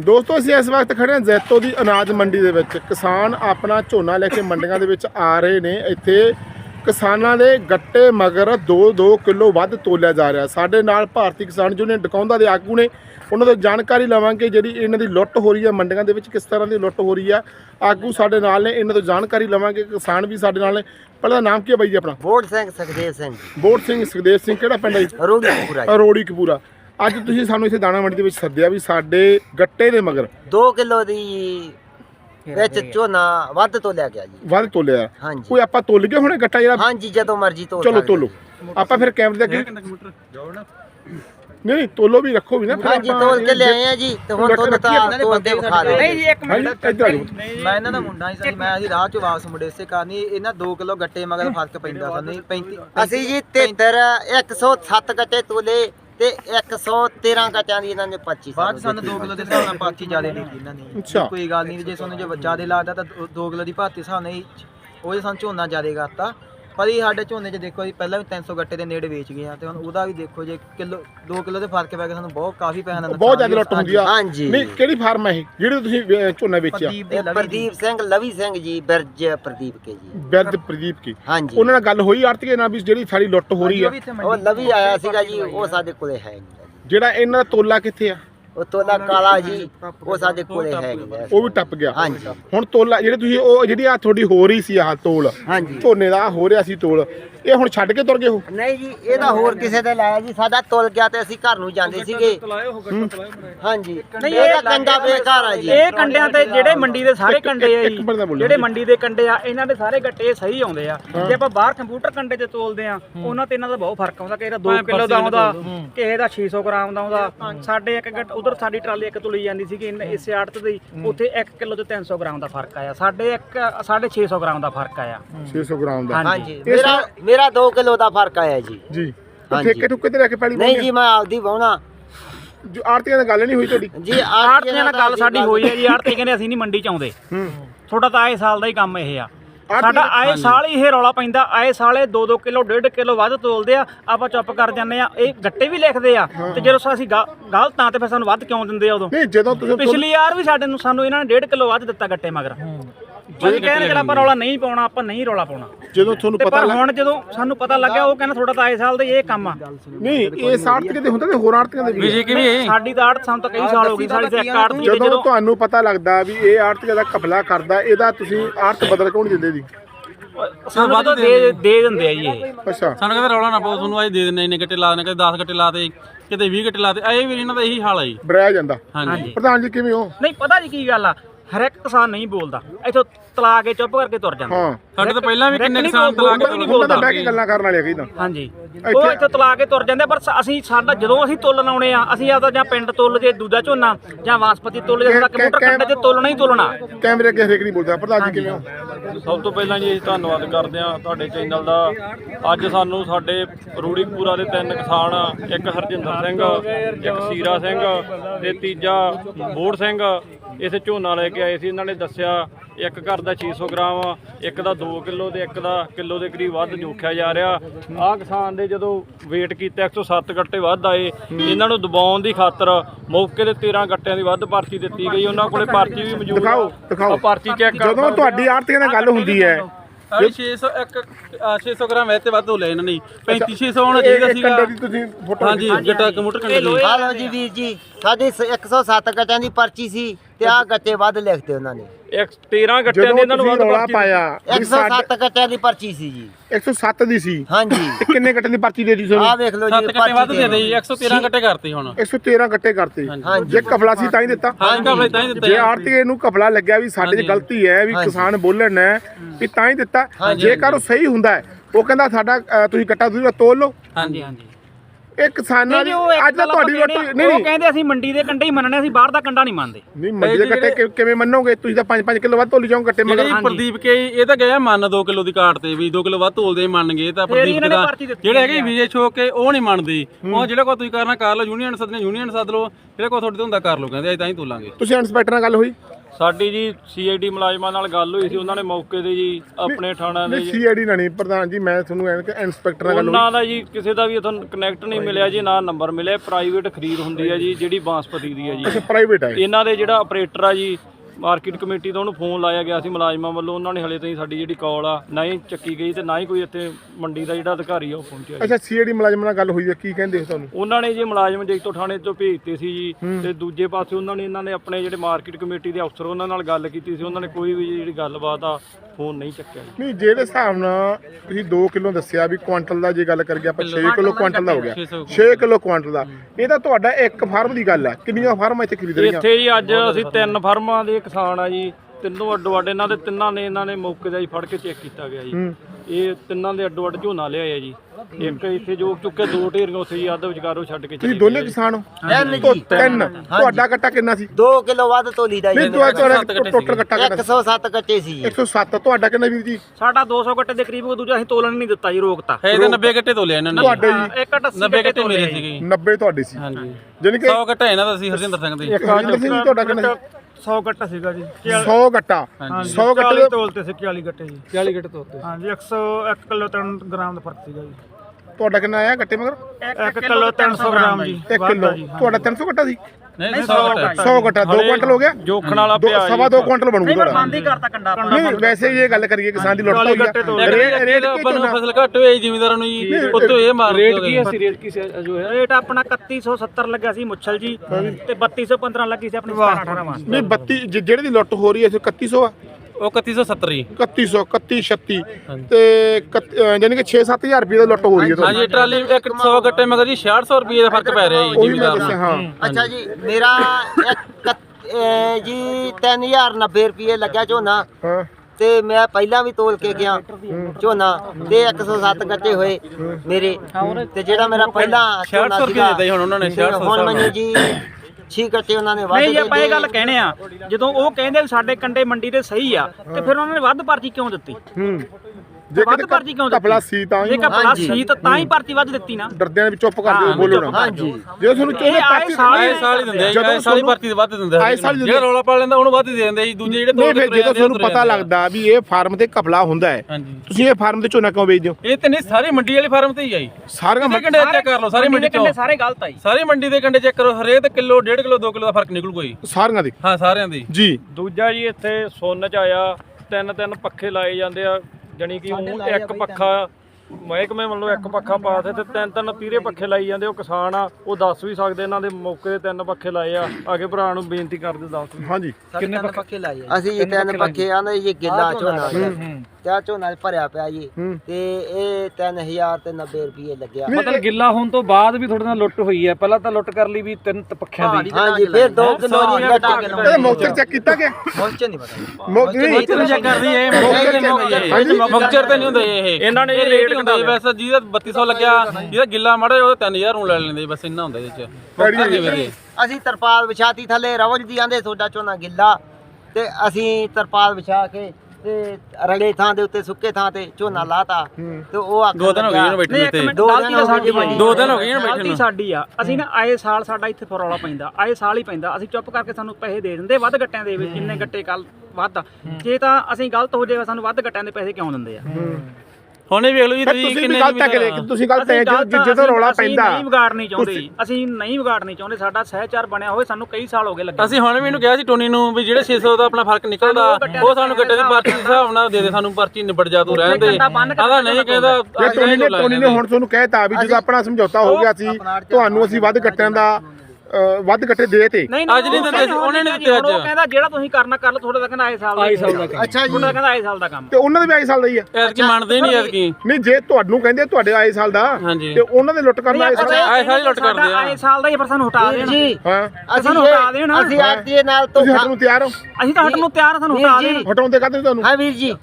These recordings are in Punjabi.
ਦੋਸਤੋ ਅਸੀਂ ਇਸ ਵਕਤ ਖੜੇ ਹਾਂ ਜ਼ੈਤੋ ਦੀ ਅਨਾਜ ਮੰਡੀ ਦੇ ਵਿੱਚ। ਕਿਸਾਨ ਆਪਣਾ ਝੋਨਾ ਲੈ ਕੇ ਮੰਡੀਆਂ ਦੇ ਵਿੱਚ ਆ ਰਹੇ ਨੇ। ਇੱਥੇ ਕਿਸਾਨਾਂ ਦੇ ਗੱਟੇ ਮਗਰ 2-2 ਕਿਲੋ ਵੱਧ ਤੋਲਿਆ ਜਾ ਰਿਹਾ। ਸਾਡੇ ਨਾਲ ਭਾਰਤੀ ਕਿਸਾਨ ਯੂਨੀਅਨ ਡਕੌਂਦਾ ਦੇ ਆਗੂ ਨੇ। ਉਹਨਾਂ ਤੋਂ ਜਾਣਕਾਰੀ ਲਵਾਂਗੇ ਜਿਹੜੀ ਇਹਨਾਂ ਦੀ ਲੁੱਟ ਹੋ ਰਹੀ ਹੈ ਮੰਡੀਆਂ ਦੇ ਵਿੱਚ ਕਿਸ ਤਰ੍ਹਾਂ ਦੀ ਲੁੱਟ ਹੋ ਰਹੀ ਹੈ। ਆਗੂ ਸਾਡੇ ਨਾਲ ਨੇ ਇਹਨਾਂ ਤੋਂ ਜਾਣਕਾਰੀ ਲਵਾਂਗੇ। ਕਿਸਾਨ ਵੀ ਸਾਡੇ ਨਾਲ ਨੇ। ਪਹਿਲਾਂ ਨਾਮ ਕੀ ਹੈ ਬਾਈ ਜੀ ਆਪਣਾ? ਬੋੜ ਸਿੰਘ ਸੁਖਦੇਵ ਸਿੰਘ ਬੋੜ ਸਿੰਘ ਸੁਖਦੇਵ ਸਿੰਘ ਕਿਹੜਾ ਪਿੰਡ ਹੈ ਜੀ? ਰੋੜੀ ਪੂਰਾ ਜੀ। ਰੋੜੀ ਕਪੂਰਾ। ਅੱਜ ਤੁਸੀਂ ਸਾਨੂੰ ਇੱਥੇ ਦਾਣਾ ਮੰਡੀ ਦੇ ਵਿੱਚ ਸੱਦਿਆ ਵੀ ਸਾਡੇ ਗੱਟੇ ਦੇ ਮਗਰ 2 ਕਿਲੋ ਦੀ ਵਿੱਚ ਝੋਨਾ ਵੱਧ ਤੋਂ ਲਿਆ ਗਿਆ ਜੀ। ਵੱਧ ਤੋਲਿਆ। ਹਾਂਜੀ। ਕੋਈ ਆਪਾਂ ਤੋਲ ਗਏ ਹੁਣੇ ਗੱਟਾ ਜਿਹੜਾ? ਹਾਂਜੀ ਜਦੋਂ ਮਰਜ਼ੀ ਤੋਲ ਚਲੋ ਸਕਦੇ। ਤੋਲੋ। ਆਪਾਂ ਫਿਰ ਕੈਮਰੇ ਦੇ ਅੱਗੇ ਨਹੀਂ ਨਹੀਂ ਤੋਲੋ ਵੀ ਰੱਖੋ ਵੀ ਨਾ। ਫਿਰ ਹਾਂਜੀ ਆਪਾਂ ਤੋਲ ਕੇ ਲਿਆਏ ਆ ਜੀ ਤੇ ਹੁਣ ਤੁਹਾਨੂੰ ਤਾਂ ਤੋਲ ਕੇ ਵਿਖਾ ਦੇ ਨਹੀਂ ਜੀ ਇੱਕ ਹਾਂਜੀ ਮਿੰਟ ਇੱਧਰ ਆ ਜਾਓ। ਮੈਂ ਇਹਨਾਂ ਦਾ ਮੁੰਡਾ ਸੀ ਮੈਂ ਅਸੀਂ ਰਾਹ ਚ ਵਾਪਸ ਮੁੜੇ ਇਸੇ ਕਾਰਨ ਹੀ ਇਹਨਾਂ 2 ਕਿਲੋ ਗੱਟੇ ਮਗਰ ਫ਼ਰਕ ਪੈਂਦਾ ਸਾਨੂੰ। 35 ਅਸੀਂ ਜੀ 73 107 ਗੱਟੇ ਤੋਲੇ। ਤੇ 113 ਗੱਟਿਆਂ ਦੀ ਇਹਨਾਂ ਨੇ 25 ਬਾਅਦ ਸਾਨੂੰ 2 ਕਿਲੋ ਦੇ ਹਿਸਾਬ ਨਾਲ ਪਾਥੀ ਜ਼ਿਆਦਾ ਦੇ ਦਿੱਤੀ ਇਹਨਾਂ ਨੇ। ਅੱਛਾ। ਕੋਈ ਗੱਲ ਨਹੀਂ ਜੇ ਸਾਨੂੰ ਜੇ ਜ਼ਿਆਦਾ ਲੱਗਦਾ ਤਾਂ 2 ਕਿਲੋ ਦੀ ਭਾਤੀ ਹਿਸਾਬ ਨਾਲ ਹੀ ਉਹ ਜੇ ਸਾਨੂੰ ਝੋਨਾ ਜ਼ਿਆਦਾ ਕਰਤਾ। ਪਰ ਇਹ ਸਾਡੇ ਝੋਨੇ 'ਚ ਦੇਖੋ ਜੀ ਪਹਿਲਾਂ ਵੀ 300 ਗੱਟੇ ਦੇ ਨੇੜੇ ਵੇਚ ਗਏ ਆ ਤੇ ਹੁਣ ਉਹਦਾ ਵੀ ਦੇਖੋ ਜੇ ਕਿਲੋ 2 ਕਿਲੋ ਦੇ ਫ਼ਰਕ ਪੈ ਗਿਆ ਸਾਨੂੰ ਬਹੁਤ ਕਾਫੀ ਪੈਸਾ ਨਾਲ ਬਹੁਤ ਜ਼ਿਆਦਾ ਲੁੱਟ ਹੁੰਦੀ ਆ। ਹਾਂਜੀ। ਨਹੀਂ ਕਿਹੜੀ ਫਾਰਮ ਹੈ ਇਹ? ਜਿਹੜੇ ਤੁਸੀਂ ਅਹ, ਝੋਨਾ ਵੇਚਿਆ ਪ੍ਰਦੀਪ ਦੇ ਸਿੰਘ ਲਵੀ ਸਿੰਘ ਜੀ ਬਿਰਜ ਪ੍ਰਦੀਪ ਕੇ ਜੀ। ਬਿਰਦ ਪ੍ਰਦੀਪ ਕੀ। ਹਾਂਜੀ। ਉਹਨਾਂ ਨਾਲ ਗੱਲ ਹੋਈ ਆਰਤੀਏ ਨਾਲ ਵੀ ਜਿਹੜੀ ਸਾਡੀ ਲੁੱਟ ਹੋ ਰਹੀ ਆ? ਉਹ ਲਵੀ ਆਇਆ ਸੀਗਾ ਜੀ ਉਹ ਸਾਡੇ ਕੋਲੇ ਹੈ ਨਹੀਂ। ਜਿਹੜਾ ਇਹਨਾਂ ਦਾ ਤੋਲਾ ਕਿੱਥੇ ਆ? ਉਹ ਤੋਲਾ ਕਾਲਾ ਜੀ ਉਹ ਸਾਡੇ ਕੋਲੇ ਹੈ ਨਹੀਂ ਉਹ ਵੀ ਟੱਪ ਗਿਆ। ਹਾਂਜੀ। ਹੁਣ ਤੋਲਾ ਜਿਹੜੇ ਤੁਸੀਂ ਉਹ ਜਿਹੜੀ ਆ ਤੁਹਾਡੀ ਹੋ ਰਹੀ ਸੀ ਆਹ ਤੋਲ ਹਾਂਜੀ। ਝੋਨੇ ਦਾ ਆਹ ਹੋ ਰਿਹਾ ਸੀ ਤੋਲ ਇਹ ਹੁਣ ਛੱਡ ਕੇ ਤੁਰ ਗਏ ਹੋ ਨਹੀਂ ਜੀ ਇਹ ਤਾਂ ਹੋਰ ਕਿਸੇ ਦੇ ਲਾਇਆ ਜੀ। ਸਾਡਾ ਤੁਲ ਗਿਆ ਤੇ ਅਸੀਂ ਘਰ ਨੂੰ ਜਾਂਦੇ ਸੀਗੇ। ਹਾਂਜੀ। ਨਹੀਂ, ਇਹ ਤਾਂ ਕੰਡਾ ਬੇਕਾਰ ਆ ਜੀ। ਇਹ ਕੰਡਿਆਂ ਤੇ ਜਿਹੜੇ ਮੰਡੀ ਦੇ ਸਾਰੇ ਕੰਡੇ ਆ ਜੀ। ਜਿਹੜੇ ਮੰਡੀ ਦੇ ਕੰਡੇ ਆ ਇਹਨਾਂ ਦੇ ਸਾਰੇ ਗੱਟੇ ਸਹੀ ਆਉਂਦੇ ਆ। ਜੇ ਆਪਾਂ ਬਾਹਰ ਕੰਪਿਊਟਰ ਕੰਡੇ ਤੇ ਤੋਲਦੇ ਆ ਉਹਨਾਂ ਤੇ ਇਹਨਾਂ ਦਾ ਬਹੁਤ ਫ਼ਰਕ ਆਉਂਦਾ ਕਿਸੇ ਦਾ 2 ਕਿਲੋ ਦਾ ਆਉਂਦਾ ਕਿਸੇ ਦਾ 600 ਗ੍ਰਾਮ ਦਾ ਆਉਂਦਾ। ਸਾਡੇ ਇੱਕ ਗੱਟ ਉਧਰ ਸਾਡੀ ਟਰਾਲੀ ਇੱਕ ਤੁਲੀ ਜਾਂਦੀ ਸੀਗੀ ਇਸੇ ਆੜਤ ਦੀ। ਉੱਥੇ 1 ਕਿਲੋ ਤੇ 300 ਗ੍ਰਾਮ ਦਾ ਫ਼ਰਕ ਆਇਆ। ਸਾਡੇ ਇੱਕ ਸਾਡੇ 600 ਗ੍ਰਾਮ ਦਾ ਫ਼ਰਕ ਆਇਆ। 600 ਗ੍ਰਾਮ ਦਾ। ਹਾਂਜੀ। ਮੇਰਾ ਮੇਰਾ 2 ਕਿਲੋ ਦਾ ਫ਼ਰਕ ਆਇਆ ਜੀ। ਜੀ। ਹਾਂਜੀ। ਠੇਕੇ ਠੁਕੇ ਤੇ ਲੈ ਕੇ ਪਹਿਲੀ ਨਹੀਂ ਜੀ ਮੈਂ ਆਪਦੀ ਵਾਉਣਾ ਜੋ ਆਰਤੀਆਂ ਨਾਲ ਗੱਲ ਨਹੀਂ ਹੋਈ ਤੁਹਾਡੀ? ਜੀ ਆੜਤੀਆਂ ਨਾਲ ਗੱਲ ਸਾਡੀ ਹੋਈ ਹੈ ਜੀ। ਆੜਤੀ ਕਹਿੰਦੇ ਅਸੀਂ ਨਹੀਂ ਮੰਡੀ ਚ ਆਉਂਦੇ। ਹੂੰ। ਤੁਹਾਡਾ ਤਾਂ ਆਏ ਸਾਲ ਦਾ ਹੀ ਕੰਮ ਇਹ ਆ। ਆੜ੍ਹਤੀ- ਸਾਡਾ ਆਏ ਸਾਲ ਹੀ ਇਹ ਰੌਲਾ ਪੈਂਦਾ। ਆਏ ਸਾਲੇ 2-2 ਕਿਲੋ 1.5 ਕਿਲੋ ਵੱਧ ਤੋਲਦੇ ਆ। ਆਪਾਂ ਚੁੱਪ ਕਰ ਜਾਂਦੇ ਆ। ਇਹ ਗੱਟੇ ਵੀ ਲਿਖਦੇ ਆ। ਤੇ ਜਦੋਂ ਅਸੀਂ ਗ- ਗਲਤ ਆ ਤੇ ਫਿਰ ਸਾਨੂੰ ਵੱਧ ਕਿਉਂ ਦਿੰਦੇ ਆ ਉਦੋਂ? ਨਹੀਂ ਜਦੋਂ ਤੁਸੀਂ ਪਿਛਲੀ ਵਾਰ ਵੀ ਸਾਡੇ ਨੂੰ ਸਾਨੂੰ ਇਹਨਾਂ ਨੇ 1.5 ਕਿਲੋ ਵੱਧ ਦਿੱਤਾ ਗੱਟੇ ਮਗਰ। ਜੇ ਕਹਿੰਦੇ ਕਿ ਆਪਾਂ ਰੌਲਾ ਨਹੀਂ ਪਾਉਣਾ ਆਪਾਂ ਨਹੀਂ ਰੌਲਾ ਪਾਉਣਾ। ਜਦੋਂ ਤੁਹਾਨੂੰ ਪਤਾ ਪਰ ਲੱਗ ਹੁਣ ਜਦੋਂ ਸਾਨੂੰ ਪਤਾ ਲੱਗਿਆ ਉਹ ਕਹਿੰਦਾ ਤੁਹਾਡਾ ਤਾਂ ਆਏ ਸਾਲ ਦਾ ਹੀ ਇਹ ਕੰਮ ਆ। ਨਹੀਂ ਇਹ ਆੜਤੀਆਂ ਦੇ ਹੁੰਦੇ ਨੇ ਹੋਰ ਆੜਤੀਆਂ ਦੇ ਵੀ। ਹੈ। ਸਾਡੀ ਤਾਂ ਆੜਤ ਸਾਨੂੰ ਤਾਂ ਕਈ ਸਾਲ ਹੋ ਗਏ ਸਾਡੀ ਤਾਂ ਇੱਕ ਆੜਤ ਜਦੋਂ ਜਦੋਂ ਤੁਹਾਨੂੰ ਪਤਾ ਲੱਗਦਾ ਵੀ ਇਹ ਆੜਤੀਆਂ ਦਾ ਕਪਲਾ ਕਰਦਾ ਇਹਦਾ ਤੁਸੀਂ ਆੜਤ ਬਦਲ ਕਿਉਂ ਨਹੀਂ ਦਿੰਦੇ ਜੀ? ਸਾਨੂੰ ਤਾਂ ਦੇ ਦੇ ਦਿੰਦੇ ਆ ਜੀ ਇਹ। ਅੱਛਾ। ਸਾਨੂੰ ਕਹਿੰਦੇ ਰੌਲਾ ਨਾ ਪਾਓ ਤੁਹਾਨੂੰ ਅੱਜ ਦੇ ਦਿੰਨੇ ਇੰਨੇ ਗੱਟੇ ਲਾ ਦੇਣੇ ਕਦੇ 10 ਗੱਟੇ ਲਾ ਦੇ ਕਿਤੇ 20 ਗੱਟੇ ਲਾ ਦੇ ਇਹ ਵੀ ਇਹਨਾਂ ਦਾ ਇਹੀ ਹਾਲ ਆ ਜੀ। ਬਰਾਇਆ ਜਾਂਦਾ। ਹਾਂਜੀ। ਪ੍ਰਧਾਨ ਜੀ ਕਿਵੇਂ ਹੋ? ਨਹੀਂ ਪਤਾ ਜੀ ਕੀ ਗੱਲ ਆ ਹਰ ਇੱਕ ਕਿਸਾਨ ਨਹੀਂ ਬੋਲਦਾ। ਇੱਥੋਂ ਤਲਾ ਕੇ ਚੁੱਪ ਕਰਕੇ ਤੁਰ ਜਾਂਦਾ। ਹਾਂ। ਸਾਡੇ ਤਾਂ ਪਹਿਲਾਂ ਵੀ ਕਿੰਨੇ ਕਿਸਾਨ ਤਲਾਕ ਕੋਈ ਨਹੀਂ ਉਹਨਾਂ ਦਾ ਬਹਿ ਕੇ ਗੱਲਾਂ ਕਰਨ ਵਾਲੇ ਕਹੀਦਾ ਹਾਂਜੀ। ਉਹ ਇੱਥੇ ਤਲਾ ਕੇ ਤੁਰ ਜਾਂਦੇ ਪਰ ਅਸੀਂ ਸਾਡਾ ਜਦੋਂ ਅਸੀਂ ਤੋਲਣ ਆਉਣੇ ਆ ਅਸੀਂ ਆਪਦਾ ਜਾਂ ਪਿੰਡ ਤੋਲ ਜੇ ਦੂਜਾ ਝੋਨਾ ਜਾਂ ਵਾਸਪਤੀ ਤੋਲ ਜੇ ਸਾਡਾ ਕੰਪਿਊਟਰ ਕੰਡੇ ਤੇ ਤੋਲਣਾ ਹੀ ਤੋਲਣਾ। ਕੈਮਰੇ ਅੱਗੇ ਹਰੇਕ ਨਹੀਂ ਬੋਲਦਾ ਪ੍ਰਧਾਨ ਜੀ ਕਿਵੇਂ ਹੋ ਸਭ ਤੋਂ ਪਹਿਲਾਂ ਜੀ ਅਸੀਂ ਧੰਨਵਾਦ ਕਰਦੇ ਹਾਂ ਤੁਹਾਡੇ ਚੈਨਲ ਦਾ। ਅੱਜ ਸਾਨੂੰ ਸਾਡੇ ਰੂੜੀਪੂਰਾ ਦੇ ਤਿੰਨ ਕਿਸਾਨ ਇੱਕ ਹਰਜਿੰਦਰ ਸਿੰਘ ਇੱਕ ਸੀਰਾ ਸਿੰਘ ਤੇ ਤੀਜਾ ਬੋੜ ਸਿੰਘ ਇਸ ਝੋਨਾ ਲੈ ਕੇ ਆਏ ਸੀ। ਇਹਨਾਂ ਨੇ ਦੱਸਿਆ ਇੱਕ ਘਰ ਦਾ 600 ਗ੍ਰਾਮ ਇੱਕ ਦਾ 2 ਕਿਲੋ ਤੇ ਇੱਕ ਦਾ ਕਿਲੋ ਦੇ ਕਰੀਬ ਵੱਧ ਜੋਖਿਆ ਜਾ ਰਿਹਾ। ਆਹ ਕਿਸਾਨ ਦੇ ਜਦੋਂ ਵੇਟ ਕੀਤਾ 107 ਗੱਟੇ ਵੱਧ ਆਏ। ਇਹਨਾਂ ਨੂੰ ਦਬਾਉਣ ਦੀ ਖਾਤਰ ਮੌਕੇ ਤੇ 13 ਗੱਟਿਆਂ ਦੀ ਵੱਧ ਪਰਚੀ ਦਿੱਤੀ ਗਈ। ਉਹਨਾਂ ਕੋਲੇ ਪਰਚੀ ਵੀ ਮੌਜੂਦ। ਦਿਖਾਓ, ਦਿਖਾਓ। ਪਰਚੀ ਚੈੱਕ ਜਦੋਂ ਤੁਹਾਡੀ ਆੜਤੀਆਂ ਨਾਲ ਗੱਲ ਹੁੰਦੀ ਹੈ। ਸਾਡੀ 600 ਇੱਕ ਅ, 600 ਗ੍ਰਾਮ ਇਹ ਤੇ ਵੱਧ ਹੋ ਲਿਆ ਇਹਨਾਂ ਨੇ 3500 ਹੋਣਾ ਚਾਹੀਦਾ ਇਹ ਕੰਡੇ ਸੀਗਾ ਦੀ ਤੁਸੀਂ ਫੋਟੋ ਹਾਂਜੀ ਗੱਟਾ ਕੰਪਿਊਟਰ ਕੰਡੇ ਦੀ। ਹਾਲੋ ਜੀ ਵੀਰ ਜੀ ਸਾਡੀ ਸ- 107 ਗੱਟਿਆਂ ਦੀ ਪਰਚੀ ਸੀ। ਤੇ ਆ ਗੱਟੇ ਵੱਧ ਲਿਖਦੇ ਉਹਨਾਂ ਨੇ। ਇੱਕ 13 ਗੱਟਿਆਂ ਦੇ ਇਹਨਾਂ ਨੂੰ ਵੱਧ ਰੌਲਾ ਪਾਇਆ ਵੀ ਸਾਡੇ 107 ਗੱਟਿਆਂ ਦੀ ਪਰਚੀ ਸੀ ਜੀ। 107 ਦੀ ਸੀ? ਹਾਂਜੀ। ਤੇ ਕਿੰਨੇ ਗੱਟੇ ਦੀ ਪਰਚੀ ਦੇ ਦਿੱਤੀ ਆ ਤੁਹਾਨੂੰ ਵੇਖ ਲਓ ਸੱਤ ਜੀ ਗੱਟੇ ਵੱਧ ਦੇ ਦੇ ਜੀ 113 ਗੱਟੇ ਕਰਤੀ ਹੁਣ। 113 ਗੱਟੇ ਕਰਤੇ। ਹਾਂਜੀ। ਜੇ ਕਫਲਾ ਸੀ ਤਾਂ ਹੀ ਦਿੱਤਾ। ਹਾਂਜੀ। ਕਾਬਲੇ ਤਾਂ ਹੀ ਦਿੱਤੇ। ਜੇ ਆੜਤੀਏ ਨੂੰ ਕਫਲਾ ਲੱਗਿਆ ਵੀ ਸਾਡੇ 'ਚ ਗਲਤੀ ਹੈ ਵੀ ਹਾਂਜੀ। ਕਿਸਾਨ ਬੋਲਣ ਹੈ ਵੀ ਤਾਂ ਹੀ ਦਿੱਤਾ। ਜੇਕਰ ਉਹ ਸਹੀ ਹੁੰਦਾ ਹੈ, ਉਹ ਕਹਿੰਦਾ ਸਾਡਾ ਅ, ਤੁਸੀਂ ਗੱਟਾ ਤੁਸੀਂ ਤੋਲ ਲਓ। ਹਾਂਜੀ ਹਾਂਜੀ। ਇਹ ਕਿਸਾਨਾਂ ਦੀ ਅੱਜ ਤਾਂ ਤੁਹਾਡੀ ਆ, ਨਹੀਂ ਉਹ ਕਹਿੰਦੇ ਅਸੀਂ ਮੰਡੀ ਦੇ ਕੰਡੇ ਹੀ ਮੰਨਣੇ ਅਸੀਂ ਬਾਹਰ ਦਾ ਕੰਡਾ ਨਹੀਂ ਮੰਨਦੇ। ਨਹੀਂ ਮੰਡੀ ਦੇ ਗੱਟੇ ਕਿ- ਕਿਵੇਂ ਮੰਨੋਗੇ? ਤੁਸੀਂ ਤਾਂ 5-5 ਕਿਲੋ ਵੱਧ ਤੋਲੀ ਜਾਓ ਗੱਟੇ ਮਗਰ। ਪ੍ਰਦੀਪ ਕੇ ਇਹ ਤਾਂ ਗਿਆ ਮੰਨ 2 ਕਿਲੋ ਦੀ ਕਾਟ ਤੇ ਵੀ 2 ਕਿਲੋ ਵੱਧ ਤੋਲਦੇ ਮੰਨ ਗਏ ਤਾਂ ਪ੍ਰਦੀਪ ਦਾ ਜਿਹੜੇ ਹੈਗੇ ਵਿਜੇ ਛੋ ਕੇ ਉਹ ਨਹੀਂ ਮੰਨਦੇ। ਉਹ ਜਿਹੜਾ ਕੋ ਤੁਸੀਂ ਕਰਨਾ ਕਰ ਲਓ ਯੂਨੀਅਨ ਸੱਦਨੇ ਯੂਨੀਅਨ ਸੱਦ ਲਓ ਜਿਹੜਾ ਕੋ ਤੁਹਾਡੇ ਤੋਂ ਹੁੰਦਾ ਕਰ ਲਓ ਕਹਿੰਦੇ ਅਸੀਂ ਤਾਂ ਹੀ ਤੋਲਾਂਗੇ। ਤੁਸੀਂ ਇੰਸਪੈਕਟਰ ਨਾਲ ਗੱਲ ਹੋਈ? ਸਾਡੀ ਜੀ ਸੀਆਈਡੀ ਮੁਲਾਜ਼ਮਾਂ ਨਾਲ ਗੱਲ ਹੋਈ ਸੀ ਉਹਨਾਂ ਨੇ ਮੌਕੇ ਤੇ ਜੀ ਆਪਣੇ ਥਾਣਾ ਦੇ ਜੀ ਸੀਆਈਡੀ ਨਾਲ ਨਹੀਂ ਪ੍ਰਧਾਨ ਜੀ ਮੈਂ ਤੁਹਾਨੂੰ ਐਂ ਕਿ ਇੰਸਪੈਕਟਰ ਨਾਲ ਗੱਲ ਹੋਈ। ਉਹਨਾਂ ਦਾ ਜੀ ਕਿਸੇ ਦਾ ਵੀ ਤੁਹਾਨੂੰ ਕਨੈਕਟ ਨਹੀਂ ਮਿਲਿਆ ਜੀ ਨਾ ਨੰਬਰ ਮਿਲਿਆ ਪ੍ਰਾਈਵੇਟ ਖਰੀਦ ਹੁੰਦੀ ਹੈ ਜੀ ਜਿਹੜੀ ਬਾਂਸਪਤੀ ਦੀ ਹੈ ਜੀ। ਅੱਛਾ ਪ੍ਰਾਈਵੇਟ ਹੈ ਇਹਨਾਂ ਦੇ ਜਿਹੜਾ ਆਪਰੇਟਰ ਆ ਜੀ ਮਾਰਕੀਟ ਕਮੇਟੀ ਤੋਂ ਉਹਨੂੰ ਫੋਨ ਲਾਇਆ ਗਿਆ ਸੀ ਮੁਲਾਜ਼ਮਾਂ ਵੱਲੋਂ। ਉਹਨਾਂ ਨੇ ਹਲੇ ਤਾਈਂ ਸਾਡੀ ਜਿਹੜੀ ਕਾਲ ਆ ਨਾ ਹੀ ਚੱਕੀ ਗਈ ਤੇ ਨਾ ਹੀ ਕੋਈ ਇੱਥੇ ਮੰਡੀ ਦਾ ਜਿਹੜਾ ਅਧਿਕਾਰੀ ਆ ਉਹ ਪਹੁੰਚਿਆ ਜੀ। ਅੱਛਾ ਸੀਆਈਡੀ ਮੁਲਾਜ਼ਮ ਨਾਲ ਗੱਲ ਹੋਈ ਹੈ ਕੀ ਕਹਿੰਦੇ ਸੀ ਤੁਹਾਨੂੰ? ਉਹਨਾਂ ਨੇ ਜੀ ਮੁਲਾਜ਼ਮ ਜੈਤੋ ਥਾਣੇ ਤੋਂ ਭੇਜਤੇ ਸੀ ਜੀ ਤੇ ਦੂਜੇ ਪਾਸੇ ਉਹਨਾਂ ਨੇ ਇਹਨਾਂ ਨੇ ਆਪਣੇ ਜਿਹੜੇ ਮਾਰਕੀਟ ਕਮੇਟੀ ਦੇ ਅਫਸਰ ਉਹਨਾਂ ਨਾਲ ਗੱਲ ਕੀਤੀ ਸੀ। ਉਹਨਾਂ ਨੇ ਕੋਈ ਵੀ ਜਿਹੜੀ ਗੱਲਬਾਤ ਆ ਫੋਨ ਨਹੀਂ ਚੱਕਿਆ ਜੀ। ਨਹੀਂ ਜਿਹੜੇ ਹਿਸਾਬ ਨਾਲ ਤੁਸੀਂ 2 ਕਿਲੋ ਦੱਸਿਆ ਵੀ ਕੁਆਂਟਲ ਦਾ ਜੇ ਗੱਲ ਕਰੀਏ ਆਪਾਂ 6 ਕਿਲੋ ਕੁਆਂਟਲ ਦਾ ਹੋ ਗਿਆ। 6 ਕਿਲੋ। ਕੁਆਂਟਲ ਦਾ। ਇਹ ਤਾਂ ਤੁਹਾਡਾ ਇੱਕ ਫਾਰਮ ਦੀ ਗੱਲ ਹੈ ਕਿੰਨੀਆਂ ਫਾਰਮਾਂ ਇੱਥੇ ਖਰੀਦ ਰਹੀਆਂ? ਇੱਥੇ ਜੀ ਅੱਜ ਅਸੀਂ ਤਿੰਨ ਫਰਮਾਂ ਦੇ ਕਿਸਾਨ ਆ ਜੀ। ਤਿੰਨੋਂ ਅੱਡੋ ਅੱਡ ਇਹਨਾਂ ਦੇ ਤਿੰਨਾਂ ਨੇ ਇਹਨਾਂ ਨੇ ਮੌਕੇ ਦਾ ਜੀ ਫੜ ਕੇ ਚੈੱਕ ਕੀਤਾ ਗਿਆ ਜੀ। ਹੂੰ। ਇਹ ਤਿੰਨਾਂ ਦੇ ਅੱਡੋ ਅੱਡ ਝੋਨਾ ਲਿਆਏ ਜੀ। ਇੱਕ ਇੱਥੇ ਜੋ ਚੁੱਕੇ ਦੋ ਢੇਰੀਆਂ ਉੱਥੇ ਜੀ ਅੱਧ ਵਿਚਕਾਰੋਂ ਛੱਡ ਕੇ ਤੁਸੀਂ ਚਲੇ ਦੋਨੇ ਗਏ। ਜੀ। ਕਿਸਾਨ ਹੋ? ਤਿੰਨ ਤੋ ਜੀ ਤਿੰਨ। ਤੁਹਾਡਾ ਕੱਟਾ ਕਿੰਨਾ ਸੀ? 2 ਕਿਲੋ ਵੱਧ ਤੋਲੀ ਦਾ ਨਹੀਂ ਜੀ ਤੁਹਾਡਾ ਟੋਟਲ ਕੱਟਾ ਕਿੰਨਾ ਸੀ? 107 ਕੱਟੇ ਸੀ। ਜੀ 107 ਤੁਹਾਡਾ ਕਿੰਨਾ ਵੀਰ ਜੀ? ਸਾਡਾ 200 ਗੱਟੇ ਦੇ ਕਰੀਬ ਦੂਜਾ ਅਸੀਂ ਤੋਲਣ ਨਹੀਂ ਦਿੱਤਾ ਜੀ ਰੋਕਤਾ। ਹੈ ਤਾਂ 90 ਗੱਟੇ ਤੋਲੇ ਇਹਨਾਂ ਨੇ। ਤੁਹਾਡੇ ਜੀ। ਇੱਕ 80 90 ਗੱਟੇ ਮੇਰੇ ਸੀਗੇ ਜੀ। 90 ਤੁਹਾਡੇ ਸੀ। ਹਾਂਜੀ। ਜਾਨੀ ਕਿ 100 ਗੱਟਾ ਇਹਨਾਂ ਦਾ ਸੀ ਹਰਜਿੰਦਰ ਸਿੰਘ ਦੇ। ਹਰਿੰਦਰ ਸਿੰਘ ਜੀ ਤੁਹਾਡਾ ਕਿੰਨਾ ਸੀ? 100 ਗੱਟਾ ਸੀਗਾ ਜੀ। 100 ਗੱਟਾ। 100 ਗੱਟੇ ਦੇ ਤੋਲਤੇ ਸੀ 40 ਗੱਟੇ ਜੀ। 40 ਗੱਟੇ ਤੋਤੇ ਹਾਂਜੀ 101 ਕਿਲੋ 3 ਗ੍ਰਾਮ ਦਾ ਫ਼ਰਕ ਸੀਗਾ ਜੀ। ਤੁਹਾਡਾ ਕਿੰਨਾ ਆਇਆ ਗੱਟੇ ਮਗਰ? 1 ਕਿਲੋ 300 ਗ੍ਰਾਮ ਜੀ। 1 ਕਿਲੋ। ਤੁਹਾਡਾ 300 ਗੱਟਾ ਸੀ? ਨਹੀਂ 100 ਗੱਟਾ। 100 ਗੱਟਾ 2 ਕੁਇੰਟਲ ਹੋ ਗਿਆ? ਜੋਖਣ ਵਾਲਾ ਪਿਆ ਜੀ। ਸਵਾ 2 ਕੁਇੰਟਲ ਬਣੂਗਾ ਨਹੀਂ ਬੰਦ ਹੀ ਕਰਤਾ ਕੰਡਾ ਨਹੀਂ ਵੈਸੇ ਇਹ ਗੱਲ ਕਰੀਏ ਕਿਸਾਨ ਦੀ ਲੁੱਟ ਹੋਈ ਆ। ਰੇਟ ਰੇਟ ਕੀ? ਫਸਲ ਘੱਟ ਹੋਈ ਜ਼ਿਮੀਂਦਾਰਾਂ ਨੂੰ ਜੀ ਉੱਤੇ ਇਹ ਮਾਰ ਰੇਟ ਕੀ ਸੀ ਰੇਟ ਕੀ ਸੀ ਜੋ ਹੈ ਰੇਟ ਆਪਣਾ 3170 ਲੱਗਿਆ ਸੀ ਮੁੱਛਲ ਜੀ ਤੇ 3215 ਲੱਗੀ ਸੀ ਆਪਣੀ 17 18 ਮਾਂ ਨਹੀਂ 32 ਜਿ- ਜਿਹੜੇ ਦੀ ਲੁੱਟ ਹੋ ਰਹੀ ਹੈ ਇਹ 3100 ਆ। ਉਹ 3170 ਜੀ। 3100 31 36 ਤੇ ਯਾਨੀ ਕਿ 6-7000 ਰੁਪਏ ਦੀ ਲੁੱਟ ਹੋ ਰਹੀ ਹੈ ਹਾਂਜੀ ਟਰਾਲੀ ਇੱਕ 100 ਗੱਟੇ ਮਗਰ ਜੀ 6600 ਰੁਪਏ ਦਾ ਫ਼ਰਕ ਪੈ ਰਿਹਾ ਜੀ ਜ਼ਿਮੀਂਦਾਰ ਨੂੰ। ਹਾਂ। ਅੱਛਾ ਜੀ ਮੇਰਾ ਜੀ 3090 ਰੁਪਏ ਲੱਗਿਆ ਝੋਨਾ। ਹਾਂ। ਤੇ ਮੈਂ ਪਹਿਲਾਂ ਵੀ ਤੋਲ ਕੇ ਗਿਆ ਝੋਨਾ ਤੇ 107 ਗੱਟੇ ਹੋਏ ਮੇਰੇ। ਤੇ ਜਿਹੜਾ ਮੇਰਾ ਪਹਿਲਾਂ 6600 ਝੋਨਾ ਰੁਪਏ ਸੀਗਾ ਦਿੱਤਾ ਜੀ ਹੁਣ ਉਹਨਾਂ ਨੇ ਤੇ 6600 ਹੁਣ ਮੈਨੂੰ ਜੀ 6 ਗੱਟੇ ਉਹਨਾਂ ਨੇ ਵੱਧ ਨਹੀਂ ਆਪਾਂ ਇਹ। ਗੱਲ ਕਹਿਣੇ ਆ। ਜਦੋਂ ਉਹ ਕਹਿੰਦੇ ਵੀ ਸਾਡੇ ਕੰਡੇ ਮੰਡੀ ਦੇ ਸਹੀ ਆ ਤੇ ਫਿਰ ਉਹਨਾਂ ਨੇ ਵੱਧ ਪਰਚੀ ਕਿਉਂ ਦਿੱਤੀ? ਹੂੰ। ਜੇ ਵੱਧ ਕਿਤੇ ਪਰਚੀ ਕਿਉਂ ਦਿੱਤੀ? ਕਪਲਾ ਸੀ ਤਾਂ ਹੀ ਜੇ ਕਪੜਾ। ਸੀ ਤਾਂ ਤਾਂ ਹੀ ਪਰਚੀ ਵੱਧ ਦਿੱਤੀ ਨਾ। ਡਰਦਿਆਂ ਨੇ ਵੀ ਚੁੱਪ ਕਰ ਦਿਓ ਬੋਲੋ ਨਾ। ਹਾਂਜੀ। ਜੇ ਤੁਹਾਨੂੰ ਇਹ ਚਾਹੁੰਦੇ ਆਏ ਪਰਚੀ ਸਾਲ ਹੀ ਦਿੰਦੇ ਜਦੋਂ ਸਾਲ ਭਰਤੀ ਦੇ ਵੱਧ ਦਿੰਦੇ ਜਿਹੜਾ ਰੌਲਾ ਪਾ ਲੈਂਦਾ ਉਹਨੂੰ ਵੱਧ ਦੇ ਦਿੰਦੇ ਆ ਜੀ ਦੂਜੇ ਜਿਹੜੇ ਨਹੀਂ ਫਿਰ ਜਦੋਂ ਤੁਹਾਨੂੰ ਪਤਾ ਲੱਗਦਾ ਵੀ ਇਹ ਫਾਰਮ ਤੇ ਕਪਲਾ ਹੁੰਦਾ ਹੈ ਤੁਸੀਂ ਇਹ ਫਾਰਮ ਤੇ ਝੋਨਾ ਕਿਉਂ ਵੇਚਦੇ ਹੋ? ਇਹ ਤੇ ਨਹੀਂ ਸਾਰੀ ਮੰਡੀ ਵਾਲੀ ਫਾਰਮ ਤੇ ਹੀ ਆਈ ਸਾਰੀਆਂ ਕਿਸੇ ਕੰਡੇ ਚੈੱਕ ਕਰ ਲਓ ਸਾਰੀ ਮੰਡੀ ਚੋਂ ਕੰਡੇ ਸਾਰੇ ਗਲਤ ਆਈ ਸਾਰੀ ਮੰਡੀ ਦੇ ਕੰਡੇ ਚੈੱਕ ਕਰੋ ਹਰੇਕ ਕਿਲੋ 1.5 ਕਿਲੋ 2 ਕਿਲੋ ਦਾ ਫ਼ਰਕ ਨਿਕਲੂਗਾ ਜੀ ਸਾਰੀਆਂ ਦੇ। ਹਾਂ ਸਾਰਿਆਂ ਦੀ। ਜੀ। ਦੂਜਾ ਜੀ ਇੱਥੇ ਸੁੰਨ ਚ ਆਇਆ ਤਿੰਨ ਤਿੰਨ ਪੱਖੇ ਲਾਏ ਜਾਂਦੇ ਆ ਜਾਣੀ ਕਿ ਊਂ ਇੱਕ ਪੱਖਾ ਮਹਿਕਮੇ ਵੱਲੋਂ ਇੱਕ ਪੱਖਾ ਪਾਸੇ ਤੇ ਤਿੰਨ ਤਿੰਨ ਤੀਰੇ ਪੱਖੇ ਲਾਈ ਜਾਂਦੇ ਉਹ ਕਿਸਾਨ ਆ ਉਹ ਦੱਸ ਵੀ ਸਕਦੇ ਇਹਨਾਂ ਦੇ ਮੌਕੇ ਤੇ ਤਿੰਨ ਪੱਖੇ ਲਾਏ ਆ। ਆਗੇ ਭਰਾ ਨੂੰ ਬੇਨਤੀ ਕਰਦੇ ਦੱਸ ਹਾਂਜੀ। ਕਿੰਨੇ ਪੱਖੇ? ਲਾਏ ਆ ਅਸੀਂ ਇਹ ਤਿੰਨ ਪੱਖੇ ਆਂਦੇ ਜੀ ਗਿੱਲਾ ਝੋਨਾ ਕਿਆ ਝੋਨਾ ਭਰਿਆ ਪਿਆ ਜੀ ਹੂੰ। ਤੇ ਇਹ 3000 ਤੇ 90 ਰੁਪਏ ਲੱਗਿਆ। ਮਤਲਬ ਗਿੱਲਾ ਹੋਣ ਤੋਂ ਬਾਅਦ ਵੀ ਤੁਹਾਡੇ ਨਾਲ ਲੁੱਟ ਹੋਈ ਹੈ। ਪਹਿਲਾਂ ਤਾਂ ਲੁੱਟ ਕਰ ਲਈ ਵੀ ਤਿੰਨ ਪੱਖਿਆਂ ਦੀ। ਹਾਂਜੀ ਫਿਰ 2 ਕਿਲੋ ਦੀ ਘਟਾ ਕੇ ਇਹ ਮੌਕੇ ਚੈੱਕ ਕੀਤਾ ਗਿਆ ਪਹੁੰਚੇ ਨਹੀਂ ਪਤਾ। ਮੌਕੇ ਨਹੀਂ ਚੈੱਕ ਕਰਦੀ ਇਹ ਹਾਂਜੀ। ਮਕਚਰ ਤੇ ਨਹੀਂ ਹੁੰਦਾ ਇਹ। ਇਹਨਾਂ ਨੇ ਇਹ ਰੇਟ ਹੁੰਦਾ ਜੀ ਵੈਸੇ ਜਿਹਦਾ 3200 ਲੱਗਿਆ ਜਿਹਦਾ ਗਿੱਲਾ ਮਾੜਾ ਉਹਦਾ 3000 ਨੂੰ ਲੈ ਲੈਂਦੇ ਬਸ ਇੰਨਾ ਹੁੰਦਾ ਇਹਦੇ ਚ। ਤੇ ਅਸੀਂ ਤਰਪਾਲ ਵਿਛਾਤੀ ਥੱਲੇ ਰਵਲ ਦੀ ਆਂਦੇ ਤੁਹਾਡਾ ਝੋਨਾ ਗਿੱਲਾ। ਤੇ ਅਸੀਂ ਤਰਪਾਲ ਵਿਛਾ ਕੇ ਤੇ ਰਲੇ ਥਾਂ ਦੇ ਉੱਤੇ ਸੁੱਕੇ ਥਾਂ ਤੇ ਝੋਨਾ ਲਾਤਾ ਤੇ ਉਹ ਆਖਣ ਦੋ ਦਿਨ ਹੋ ਗਏ ਇਹਨੂੰ ਬੈਠੇ ਨੂੰ ਮਿੰਟ ਦੋ ਦਿਨ ਹੋ ਗਏ ਸਾਡੀ ਭਾਈ। ਦੋ ਦਿਨ ਹੋ ਗਏ ਇਹਨੂੰ ਬੈਠੇ ਗਲਤੀ ਨੂੰ। ਸਾਡੀ ਆ। ਅਸੀਂ ਨਾ ਆਏ ਸਾਲ ਸਾਡਾ ਇੱਥੇ ਫਰੌਲਾ ਪੈਂਦਾ ਆਏ ਸਾਲ ਹੀ ਪੈਂਦਾ। ਅਸੀਂ ਚੁੱਪ ਕਰਕੇ ਸਾਨੂੰ ਪੈਸੇ ਦੇ ਦਿੰਦੇ ਵੱਧ ਗੱਟਿਆਂ ਦੇ ਵਿੱਚ ਜਿੰਨੇ ਗੱਟੇ ਕੱਲ ਵੱਧ। ਆ। ਜੇ ਤਾਂ ਅਸੀਂ ਗਲਤ ਹੋ ਜਾਏਗਾ ਸਾਨੂੰ ਵੱਧ ਗੱਟਿਆਂ ਦੇ ਪੈਸੇ ਕਿਉਂ ਦਿੰਦੇ ਆ? ਹੁਣੇ ਵੇਖ ਲਓ ਜੀ ਤੁਸੀਂ ਤੁਸੀਂ ਵੀ ਕਿੰਨੇ ਗਲਤ ਕਰੇ ਤੁਸੀਂ ਗਲਤ ਹੈ ਜਦੋਂ ਰੌਲਾ ਅਸੀਂ ਪੈਂਦਾ। ਨਹੀਂ ਵਿਗਾੜਨੀ ਚਾਹੁੰਦੇ। ਅਸੀਂ ਨਹੀਂ ਵਿਗਾੜਨੀ ਚਾਹੁੰਦੇ ਸਾਡਾ ਸਹਿਚਾਰ ਬਣਿਆ ਹੋਵੇ ਸਾਨੂੰ ਕਈ ਸਾਲ ਹੋ ਗਏ ਲੱਗੇ। ਅਸੀਂ ਹੁਣ ਵੀ ਇਹਨੂੰ ਕਿਹਾ ਸੀ ਟੋਨੀ ਨੂੰ ਵੀ ਜਿਹੜੇ 600 ਦਾ ਆਪਣਾ ਫ਼ਰਕ ਨਿਕਲਦਾ ਉਹ ਸਾਨੂੰ ਗੱਟੇ ਦੀ ਪਰਚੀ ਦੇ ਹਿਸਾਬ ਨਾਲ ਦੇ ਦੇ ਸਾਨੂੰ ਪਰਚੀ ਨਿਬੜ ਜਾ ਤੂੰ ਰਹਿਣ ਦੇ। ਕੇ ਆਦਾ ਨਹੀਂ ਕਹਿੰਦਾ ਜੇ ਟੋਨੀ ਨੇ ਟੋਨੀ ਨੇ ਹੁਣ ਤੁਹਾਨੂੰ ਕਹਿਤਾ ਵੀ ਜਦੋਂ ਆਪਣਾ ਸਮਝੌਤਾ ਹੋ ਗਿਆ ਸੀ ਤੁਹਾਨੂੰ ਅਸੀਂ ਵੱਧ ਗੱਟਿਆਂ ਦਾ ਅਹ, ਵੱਧ ਗੱਟੇ ਦੇ ਤੇ। ਨਹੀਂ ਅੱਜ ਨਹੀਂ ਦਿੰਦੇ ਸੀ, ਉਹਨੇ ਨਹੀਂ ਦਿੱਤੇ ਅੱਜ। ਉਹ ਕਹਿੰਦਾ ਜਿਹੜਾ ਤੁਸੀਂ ਕਰਨਾ ਕਰ ਲਓ ਤੁਹਾਡਾ ਤਾਂ ਕਹਿੰਦਾ ਆਏ ਸਾਲ ਦਾ ਆਏ ਸਾਲ ਦਾ ਕੰਮ ਅੱਛਾ ਜੀ। ਤੁਹਾਡਾ ਕਹਿੰਦਾ ਆਏ ਸਾਲ ਦਾ ਕੰਮ ਤੇ ਉਹਨਾਂ ਦੇ ਵੀ ਆਏ ਸਾਲ ਦਾ ਹੀ ਆ। ਐਤਕੀ ਮੰਨਦੇ ਨਹੀਂ ਐਤਕੀ। ਨਹੀਂ ਜੇ ਤੁਹਾਨੂੰ ਕਹਿੰਦੇ ਤੁਹਾਡੇ ਆਏ ਸਾਲ ਦਾ ਹਾਂਜੀ। ਤੇ ਉਹਨਾਂ ਦੇ ਲੁੱਟ ਕਰਨਾ ਆਏ ਸਾਲ ਦਾ। ਆਏ ਸਾਲ ਹੀ ਲੁੱਟ ਕਰਦੇ ਆ। ਆਏ ਸਾਲ ਦਾ ਹੀ ਫਿਰ ਸਾਨੂੰ ਹਟਾ ਦੇਣ। ਜੀ ਹਾਂ। ਅਸੀਂ ਸਾਨੂੰ ਹਟਾ ਦੇਣ। ਇਹ- ਅਸੀਂ ਆਰਤੀਏ ਨਾਲ ਤੁਸੀਂ ਧੋਖਾ ਹਟਣ ਨੂੰ ਤਿਆਰ ਹੋ? ਅਸੀਂ ਤਾਂ ਹਟਣ ਨੂੰ ਤਿਆਰ ਆ ਸਾਨੂੰ ਹਟਾ ਦੇਣ। ਹਟਾਉਂਦੇ ਕਾਹਦੇ ਤੁਹਾਨੂੰ? ਹਾਂ ਵੀਰ ਜੀ।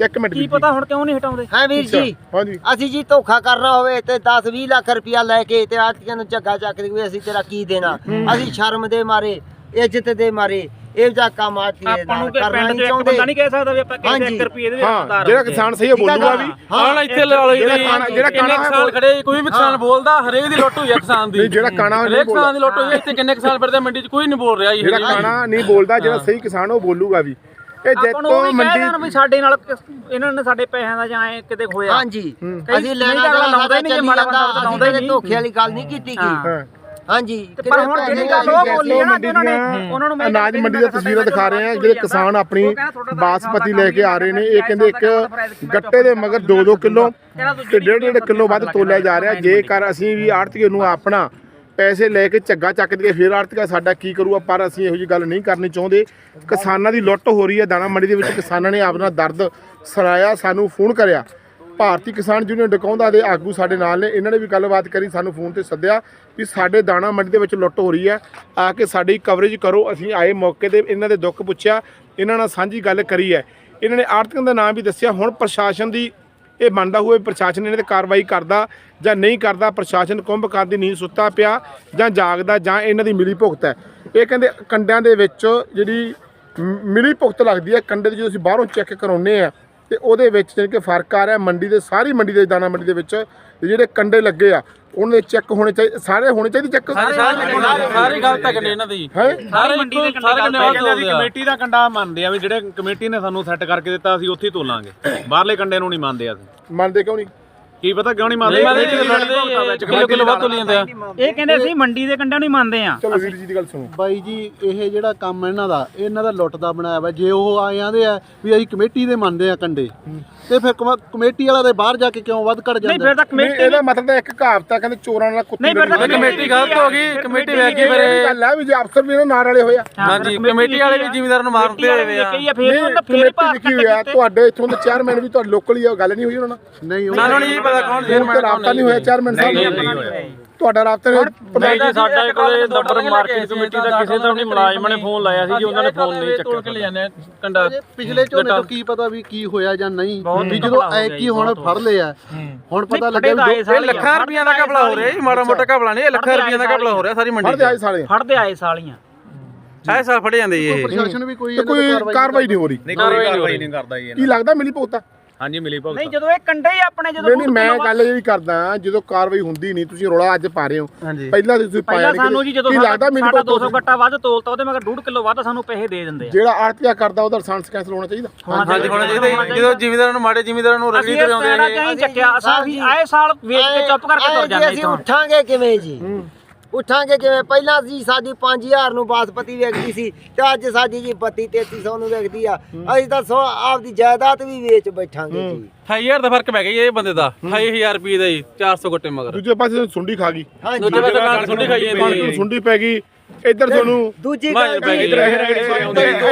ਇੱਕ ਮਿੰਟ ਕੀ ਵੀਰ ਜੀ। ਪਤਾ ਹੁਣ ਕਿਉਂ ਨਹੀਂ ਹਟਾਉਂਦੇ? ਹਾਂ ਵੀਰ ਜੀ ਹਾਂਜੀ। ਅਸੀਂ ਜੀ ਧੋਖਾ ਕਰਨਾ ਹੋਵੇ ਤੇ 10 20 ਲੱਖ ਰੁਪਇਆ ਲੈ ਕੇ ਤੇ ਆਰਤੀਆਂ ਨੂੰ ਝੱਗਾ ਚੱਕ ਦੇ ਵੀ ਅਸੀਂ ਤੇਰਾ ਕੀ ਦੇਣਾ? ਅਸੀਂ ਸ਼ਰਮ ਦੇ ਮਾਰੇ ਇੱਜ਼ਤ ਦੇ ਮਾਰੇ ਇਹ ਜਾ ਕੰਮ ਆਤੀ ਆਪਾਂ ਨੂੰ ਕਿ ਕਰਨਾ ਪਿੰਡ ਨਹੀਂ 'ਚ ਇੱਕ ਬੰਦਾ ਨਹੀਂ ਕਹਿ ਸਕਦਾ ਵੀ ਆਪਾਂ ਕਿਸੇ ਹਾਂਜੀ। 1 ਰੁਪਏ ਦੇ ਹਾਂ ਜਿਹੜਾ। ਕਿਸਾਨ ਸਹੀ ਹੈ ਬੋਲੂਗਾ ਵੀ ਹਾਂ ਇੱਥੇ ਲਾ ਲਓ ਜਿਹੜਾ ਕਾਣਾ- ਜਿਹੜਾ ਕਿੰਨੇ ਕਾਣਾ ਹੈ ਕਿਸਾਨ ਖੜੇ ਕੋਈ ਵੀ ਕਿਸਾਨ ਬੋਲਦਾ ਹਰੇਕ ਦੀ ਲੁੱਟ ਹੋਈ ਆ ਕਿਸਾਨ ਦੀ। ਨਹੀਂ ਜਿਹੜਾ ਕਾਣਾ ਉਹ ਨਹੀਂ ਹਰੇਕ ਕਿਸਾਨ ਬੋਲਦਾ ਦੀ ਲੁੱਟ ਹੋਈ ਆ, ਇੱਥੇ ਕਿੰਨੇ ਕਿਸਾਨ ਫਿਰਦੇ ਆ, ਮੰਡੀ 'ਚ ਕੋਈ ਨਹੀਂ ਬੋਲ ਰਿਹਾ ਜੀ ਜਿਹੜਾ। ਕਾਣਾ ਨਹੀਂ ਬੋਲਦਾ ਜਿਹੜਾ ਸਹੀ ਕਿਸਾਨ ਉਹ ਬੋਲੂਗਾ ਵੀ। ਇਹ ਆਪਾਂ ਨੂੰ ਜੈਤੋ ਵੀ ਦੇਣ ਮੰਡੀ ਵੀ ਸਾਡੇ ਨਾਲ ਕਿਸ- ਇਹਨਾਂ ਨੇ ਸਾਡੇ ਪੈਸਿਆਂ ਦਾ ਜਾਂ ਐਂ ਕਿਤੇ ਖੋਇਆ। ਹਾਂਜੀ। ਕਈ- ਅਸੀਂ ਨਹੀਂ ਲੈਣਾ ਤਾਂ ਅਗਲਾ ਦੇਣਾ ਲਾਉਂਦਾ ਹੀ ਨਹੀਂ ਜੇ ਮਾੜਾ ਬੰਦਾ ਅਸੀਂ ਲਾਉਂਦਾ ਹੀ ਕਦੇ ਨਹੀਂ। ਧੋਖੇ ਵਾਲੀ ਗੱਲ ਨਹੀਂ ਕੀਤੀ ਗਈ ਹਾਂ। ਹਾਂਜੀ। ਤੇ ਪਰ ਹੁਣ ਜਿਹੜੀ ਗੱਲ ਉਹ ਬੋਲੀ ਹੈ ਨਾ ਕਿ ਉਹਨਾਂ ਨੇ ਉਹਨਾਂ ਨੂੰ ਮੈਂ ਅਨਾਜ ਮੰਡੀ ਦੀਆਂ ਤਸਵੀਰਾਂ ਦਿਖਾ ਰਹੇ ਆ ਜਿਹੜੇ ਕਿਸਾਨ ਆਪਣੀ ਬਾਸਪਤੀ ਲੈ ਕੇ ਆ ਰਹੇ ਨੇ ਇਹ ਕਹਿੰਦੇ ਇੱਕ ਗੱਟੇ ਦੇ ਮਗਰ 2-2 ਕਿਲੋ ਤੇ ਡੇਢ ਡੇਢ ਕਿਲੋ ਵੱਧ ਤੋਲਿਆ ਜਾ ਰਿਹਾ ਜੇਕਰ ਅਸੀਂ ਵੀ ਆੜਤੀਏ ਨੂੰ ਆਪਣਾ ਪੈਸੇ ਲੈ ਕੇ ਝੱਗਾ ਚੱਕ ਦਈਏ ਫਿਰ ਆੜਤੀਆ ਸਾਡਾ ਕੀ ਕਰੂਗਾ? ਪਰ ਅਸੀਂ ਇਹੋ ਜੀ ਗੱਲ ਨਹੀਂ ਕਰਨੀ ਚਾਹੁੰਦੇ। ਕਿਸਾਨਾਂ ਦੀ ਲੁੱਟ ਹੋ ਰਹੀ ਹੈ। ਦਾਣਾ ਮੰਡੀ ਦੇ ਵਿੱਚ ਕਿਸਾਨਾਂ ਨੇ ਆਪਣਾ ਦਰਦ ਸਰਾਇਆ, ਸਾਨੂੰ ਫੋਨ ਕਰਿਆ। ਭਾਰਤੀ ਕਿਸਾਨ ਯੂਨੀਅਨ ਡਕੌਂਦਾ ਦੇ ਆਗੂ ਸਾਡੇ ਨਾਲ ਨੇ। ਇਹਨਾਂ ਨੇ ਵੀ ਗੱਲਬਾਤ ਕਰੀ, ਸਾਨੂੰ ਫੋਨ ਤੇ ਸੱਦਿਆ ਵੀ ਸਾਡੇ ਦਾਣਾ ਮੰਡੀ ਦੇ ਵਿੱਚ ਲੁੱਟ ਹੋ ਰਹੀ ਹੈ। ਆ ਕੇ ਸਾਡੀ ਕਵਰੇਜ ਕਰੋ। ਅਸੀਂ ਆਏ ਮੌਕੇ ਤੇ ਇਹਨਾਂ ਦੇ ਦੁੱਖ ਪੁੱਛਿਆ। ਇਹਨਾਂ ਨਾਲ ਸਾਂਝੀ ਗੱਲ ਕਰੀ ਹੈ। ਇਹਨਾਂ ਨੇ ਆੜਤੀਆਂ ਦਾ ਨਾਮ ਵੀ ਦੱਸਿਆ। ਹੁਣ ਪ੍ਰਸ਼ਾਸਨ ਦੀ ਇਹ ਬਣਦਾ ਹੋਵੇ ਪ੍ਰਸ਼ਾਸਨ ਇਹਨਾਂ ਤੇ ਕਾਰਵਾਈ ਕਰਦਾ ਜਾਂ ਨਹੀਂ ਕਰਦਾ, ਪ੍ਰਸ਼ਾਸਨ ਕੁੰਭਕਾਰ ਦੀ ਨੀਂਦ ਸੁੱਤਾ ਪਿਆ ਜਾਂ ਜਾਗਦਾ ਜਾਂ ਇਹਨਾਂ ਦੀ ਮਿਲੀ ਭੁਗਤ ਹੈ। ਇਹ ਕਹਿੰਦੇ ਕੰਡਿਆਂ ਦੇ ਵਿੱਚ ਜਿਹੜੀ ਮਿਲੀ ਭੁਗਤ ਲੱਗਦੀ ਹੈ, ਕੰਡੇ ਦੀ ਜਦੋਂ ਅਸੀਂ ਬਾਹਰੋਂ ਚੈੱਕ ਕਰਾਉਨੇ ਆ ਤੇ ਉਹਦੇ ਵਿੱਚ ਜਿਹੜੀ ਕਿ ਫ਼ਰਕ ਆ ਰਿਹਾ, ਮੰਡੀ ਦੇ, ਸਾਰੀ ਮੰਡੀ ਦੇ, ਦਾਣਾ ਮੰਡੀ ਦੇ ਵਿੱਚ ਜਿਹੜੇ ਕੰਡੇ ਲੱਗੇ ਆ ਉਹਨਾਂ ਚੈੱਕ ਹੋਣੇ ਚਾਹੀਦੇ ਸਾਰੇ ਹੋਣੇ ਚਾਹੀਦੇ ਚੈੱਕ ਸਾਰੇ ਗਲਤ ਹੈ ਕੰਡੇ ਇਹਨਾਂ ਦੀ। ਹੈ? ਸਾਰੇ ਮੰਡੀ ਦੇ ਸਾਰੇ ਕੰਡੇ ਆ ਕਮੇਟੀ ਦਾ ਕੰਡਾ ਮੰਨਦੇ ਆ ਵੀ ਜਿਹੜੇ ਕਮੇਟੀ ਨੇ ਸਾਨੂੰ ਸੈੱਟ ਕਰਕੇ ਦਿੱਤਾ ਅਸੀਂ ਉੱਥੇ ਹੀ ਤੋਲਾਂਗੇ। ਬਾਹਰਲੇ ਕੰਡੇ ਨੂੰ ਨਹੀਂ ਮੰਨਦੇ ਅਸੀਂ। ਮੰਨਦੇ ਕਿਉਂ ਨਹੀਂ? ਕੀ ਪਤਾ ਕਿਉਂ ਨਹੀਂ ਮੰਨਦੇ? ਕਿਲੋ ਕਿਲੋ ਵੱਧ ਜਾਂਦੇ ਆ। ਇਹ ਕਹਿੰਦੇ ਅਸੀਂ ਮੰਡੀ ਦੇ ਕੰਡਿਆਂ ਨੂੰ ਹੀ ਮੰਨਦੇ ਆ। ਚਲੋ ਵੀਰ ਜੀ ਦੀ ਗੱਲ ਸੁਣੋ। ਬਾਈ ਜੀ ਇਹ ਜਿਹੜਾ ਕੰਮ ਹੈ ਇਹਨਾਂ ਦਾ ਇਹ ਇਹਨਾਂ ਦਾ ਲੁੱਟ ਦਾ ਬਣਾਇਆ ਵਾ। ਜੇ ਉਹ ਆਏ ਆਂਦੇ ਆ ਵੀ ਅਸੀਂ ਕਮੇਟੀ ਦੇ ਮੰਨਦੇ ਆ ਕੰਡੇ ਤੇ ਫਿਰ ਕਮਾ- ਕਮੇਟੀ ਵਾਲਾ ਦੇ ਬਾਹਰ ਜਾ ਕੇ ਕਿਉਂ ਵੱਧ ਘਟ ਨਹੀਂ ਜਾਂਦਾ? ਫਿਰ ਤਾਂ ਕਮੇਟੀ ਇਹਦਾ ਮਤਲਬ ਤਾਂ ਇੱਕ ਕਹਾਵਤ ਆ ਕਹਿੰਦੇ ਚੋਰਾਂ ਨਾਲ ਕੁੱਤੀ ਨਹੀਂ, ਫਿਰ ਤਾਂ ਕਮੇਟੀ ਗਲਤ ਹੋ ਗਈ ਕਮੇਟੀ ਵਹਿ ਗਈ ਇਹ ਫਿਰ ਗੱਲ ਹੈ ਵੀ ਜੇ ਅਫਸਰ ਵੀ ਇਹਨਾਂ ਨਾਲ ਵਾਲੇ ਹੋਏ ਆ। ਹਾਂਜੀ ਕਮੇਟੀ ਵਾਲੇ ਵੀ ਜ਼ਿਮੀਦਾਰ ਨੂੰ ਮਾਰਦੇ ਹੋਏ ਆ। ਕਈ ਆ ਫੇਰ ਨਹੀਂ ਉਹਨਾਂ ਫੇਰ ਕਮੇਟੀ ਭਾਰ ਲਿਖੀ ਹੋਈ ਆ ਤੁਹਾਡੇ ਇੱਥੋਂ ਦੇ ਚੇਅਰਮੈਨ ਵੀ ਤੁਹਾਡੇ ਲੋਕਲ ਹੀ ਆ ਉਹ ਗੱਲ ਨਹੀਂ ਹੋਈ ਉਹਨਾਂ ਨਾਲ। ਨਹੀਂ ਉਹ ਸਾਨੂੰ ਨਹੀਂ ਪਤਾ ਕੌਣ ਫੋਨ ਤੇ ਰਾਬਤਾ ਨਹੀਂ ਹੋਇਆ ਚੇਅਰਮੈਨ ਸਾਹਿਬ। ਤੁਹਾਡਾ ਰਾਬਤਾ ਨਹੀਂ ਨਹੀਂ ਜੀ ਸਾਡਾ ਕੋਲੇ ਨੰਬਰ ਮਾਰਕੀਟ ਕਮੇਟੀ ਦਾ ਕਿਸੇ ਦਾ ਵੀ ਨਹੀਂ ਮੁਲਾਜ਼ਮ ਨੇ ਫੋਨ ਲਾਇਆ ਸੀ ਜੀ ਉਹਨਾਂ ਨੇ ਫੋਨ ਨਹੀਂ ਤੋੜ ਕੇ ਚੱਕਿਆ ਲੈ ਜਾਂਦੇ ਆ ਕੰਡਾ ਪਿਛਲੇ ਝੋਨੇ ਤੋਂ ਕੀ ਪਤਾ ਵੀ ਕੀ ਹੋਇਆ ਜਾਂ ਨਹੀਂ। ਵੀ ਜਦੋਂ ਐ ਕੀ ਹੁਣ ਫੜ ਲਿਆ। ਹੁਣ ਪਤਾ ਲੱਗਿਆ ਵੀ ਇਹ ਲੱਖਾਂ ਰੁਪਈਆਂ ਦਾ ਘਪਲਾ ਹੋ ਰਿਹਾ ਜੀ ਮਾੜਾ ਮੋਟਾ ਘਪਲਾ ਨਹੀਂ ਇਹ ਲੱਖਾਂ ਰੁਪਈਆਂ ਦਾ ਘਪਲਾ ਹੋ ਰਿਹਾ ਸਾਰੀ ਮੰਡੀ ਫੜਦੇ ਆਏ ਸਾਲੇ ਫੜਦੇ ਆਏ ਸਾਲੀਆਂ ਐ ਸਾਲ ਫੜੇ ਜਾਂਦੇ ਇਹ। ਪ੍ਰਸ਼ਾਸਨ ਵੀ ਕੋਈ ਕਾਰਵਾਈ ਨਹੀਂ ਹੋ ਰਹੀ। ਨਹੀਂ ਕੋਈ ਕਾਰਵਾਈ ਨਹੀਂ ਕਰਦਾ ਜੀ ਕੀ ਲੱਗਦਾ ਮਿਲੀ ਭੁਗਤਾ ਹਾਂਜੀ ਮਿਲੀ ਭੁਗਤ ਨਹੀਂ ਜਦੋਂ ਇਹ ਕੰਡੇ ਹੀ ਆਪਣੇ ਜਦੋਂ ਨਹੀਂ ਨਹੀਂ ਮੈਂ ਗੱਲ ਇਹ ਵੀ ਕਰਦਾ ਜਦੋਂ ਕਾਰਵਾਈ ਹੁੰਦੀ ਨਹੀਂ ਤੁਸੀਂ ਰੋਲਾ ਅੱਜ ਪਾ ਰਹੇ ਹੋ। ਪਹਿਲਾਂ ਤੁਸੀਂ ਪਾਇਆ ਪਹਿਲਾਂ ਨਹੀਂ ਸਾਨੂੰ ਜੀ ਜਦੋਂ ਲੱਗਦਾ ਮਿਲੀ ਸਾਡਾ 200 ਭੁਗਤ ਗੱਟਾ ਵੱਧ ਤੋਲਤਾ ਉਹਦੇ ਮਗਰ 2 ਕਿਲੋ ਵੱਧ ਸਾਨੂੰ ਪੈਸੇ ਦੇ ਦਿੰਦੇ ਆ। ਜਿਹੜਾ ਆੜਤੀਆ ਕਰਦਾ ਉਹਦਾ ਲਾਇਸੈਂਸ ਕੈਂਸਲ ਹੋਣਾ ਚਾਹੀਦਾ। ਹਾਂਜੀ ਹੋਣਾ ਚਾਹੀਦਾ ਜੀ। ਜਦੋਂ ਜ਼ਿਮੀਦਾਰਾਂ ਨੂੰ ਮਾੜੇ ਜ਼ਿਮੀਦਾਰਾਂ ਨੂੰ ਰਗੜੀ ਅਸੀਂ ਤੇ ਆਉਂਦੇ ਤਰ੍ਹਾਂ ਇਹ ਚੱਕਿਆ ਅਸੀਂ ਆਏ ਸਾਲ ਵੇਚ ਕੇ ਚੁੱਪ ਕਰਕੇ ਤੁਰ ਜਾਂਦੇ ਅਸੀਂ ਇੱਥੋਂ। ਉੱਠਾਂਗੇ ਕਿਵੇਂ ਜੀ? ਉੱਠਾਂਗੇ ਕਿਵੇਂ ਪਹਿਲਾਂ ਜੀ ਸਾਡੀ 5000 ਨੂੰ ਬਾਸਪਤੀ ਵੇਚਦੀ ਸੀ ਤੇ ਅੱਜ ਸਾਡੀ ਜੀ 32 3300 ਨੂੰ ਵੇਚਦੀ ਆ। ਅਸੀਂ ਤਾਂ ਸੋ ਆਪਦੀ ਜਾਇਦਾਦ ਵੀ ਵੇਚ ਬੈਠਾਂਗੇ ਜੀ। 28000 ਦਾ ਫ਼ਰਕ ਪੈ ਗਿਆ ਜੀ ਇਹ ਬੰਦੇ ਦਾ। 28000 ਰੁਪਏ ਦਾ ਜੀ 400 ਗੱਟੇ ਮਗਰ। ਦੂਜੇ ਪਾਸੇ ਸੁੰਡੀ ਖਾ ਗਈ। ਦੂਜੇ ਪਾਸੇ ਸੁੰਡੀ ਖਾਈ ਜਾਂਦੀ ਸੁੰਡੀ ਪੈ ਗਈ। ਇੱਧਰ ਤੁਹਾਨੂੰ ਦੂਜੀ ਗੱਲ ਪੈ ਗਈ। ਜੀ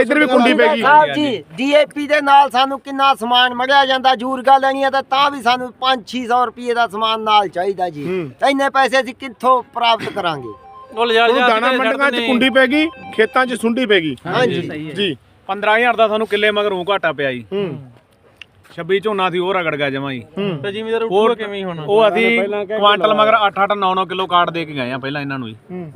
ਇੱਧਰ ਵੀ ਕੁੰਡੀ ਪੈ ਗਈ। ਸਾਹਿਬ ਜੀ ਡੀਏਪੀ ਦੇ ਨਾਲ ਸਾਨੂੰ ਕਿੰਨਾ ਸਮਾਨ ਮੜਿਆ ਜਾਂਦਾ ਜੂਰਗਾ ਲੈਣੀ ਆ ਤਾਂ ਤਾਂ ਵੀ ਸਾਨੂੰ 5-600 ਰੁਪਏ ਦਾ ਸਮਾਨ ਨਾਲ ਚਾਹੀਦਾ ਜੀ। ਇੰਨੇ ਪੈਸੇ ਅਸੀਂ ਕਿੱਥੋਂ ਪ੍ਰਾਪਤ ਕਰਾਂਗੇ? ਉਹ ਲਿਜਾ ਲਿਜਾ ਦਾਣਾ ਮੰਡੀਆਂ 'ਚ ਕੁੰਡੀ ਪੈ ਗਈ ਖੇਤਾਂ 'ਚ ਸੁੰਡੀ ਪੈ ਗਈ। ਹਾਂਜੀ ਜੀ। 15000 ਦਾ ਸਾਨੂੰ ਕਿੱਲੇ ਮਗਰ ਉਹ ਘਾਟਾ ਪਿਆ ਜੀ। ਹੂੰ। 26 ਝੋਨਾ ਸੀ ਉਹ ਰਗੜ ਗਿਆ ਜਮਾ ਜੀ ਤੇ ਜ਼ਿਮੀਦਾਰ ਉੱਠੂਗਾ ਕਿਵੇਂ ਹੁਣ? ਉਹ ਅਸੀਂ ਕੁਆਂਟਲ ਮਗਰ 8-8 9-9 ਕਿਲੋ ਕਾਟ ਦੇ ਕੇ ਗਏ ਆ ਪਹਿਲਾਂ ਇਹਨਾਂ ਨੂੰ ਜੀ ਹੂੰ।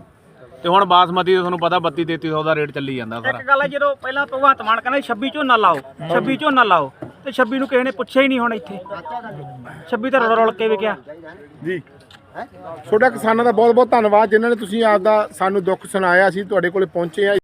ਤੇ ਹੁਣ ਬਾਸਮਤੀ ਦਾ ਤੁਹਾਨੂੰ ਪਤਾ 32 3300 ਦਾ ਰੇਟ ਚੱਲੀ ਜਾਂਦਾ ਸਾਰਾ। ਇੱਕ ਗੱਲ ਹੈ ਜਦੋਂ ਪਹਿਲਾਂ ਭਗਵੰਤ ਮਾਨ ਕਹਿੰਦਾ 26 ਝੋਨਾ ਲਾਓ 26 ਝੋਨਾ ਲਾਓ ਤੇ 26 ਨੂੰ ਕਿਸੇ ਨੇ ਪੁੱਛਿਆ ਹੀ ਨਹੀਂ ਹੁਣ ਇੱਥੇ। 26 ਤਾਂ ਰੁਲ ਰੁਲ ਕੇ ਵਿਕਿਆ ਜੀ। ਤੁਹਾਡਾ ਕਿਸਾਨਾਂ ਦਾ ਬਹੁਤ ਬਹੁਤ ਧੰਨਵਾਦ ਜਿਨ੍ਹਾਂ ਨੇ ਤੁਸੀਂ ਆਪਦਾ ਸਾਨੂੰ ਦੁੱਖ ਸੁਣਾਇਆ ਸੀ ਤੁਹਾਡੇ ਕੋਲੇ ਪਹੁੰਚੇ ਆ।